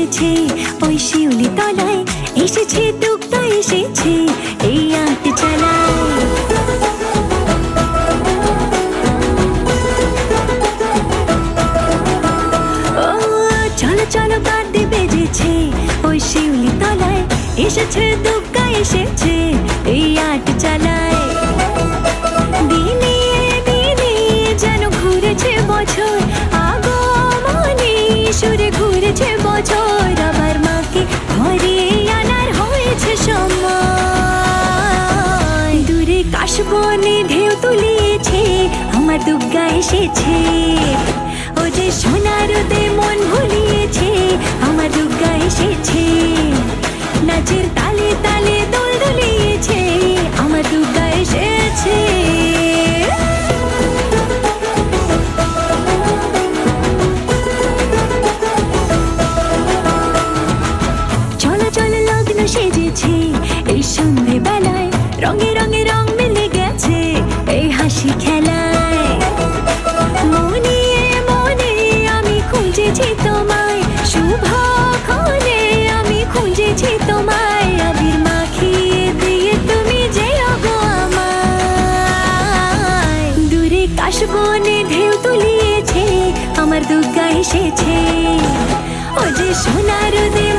এসেছে, ওই শিউলি তলায় এসেছে টুকটা এসেছে, এই আট চালায়। চলো চলো, বাদ্যে বেজেছে, ওই শিউলি তলায় এসেছে দুগ্গা এসেছে, এই আট চালায়। দিনে দিনে যেন ঘুরেছে বছর। কাশবনে ঢেউ তুলিয়েছে আমার দুর্গা এসেছে। ও যে সোনারতে মন ভুলিয়েছে, আমার দুর্গা এসেছে। নাচের তালে তালে দোল দুলিয়েছে, আমার দুর্গা এসেছে। চলো চলো লগ্ন সেজেছে, এই সন্ধে বেলায় রঙে কাশবনে ঢেউ তুলিয়েছে আমার দুর্গা এসেছে। ও যে সোনার দে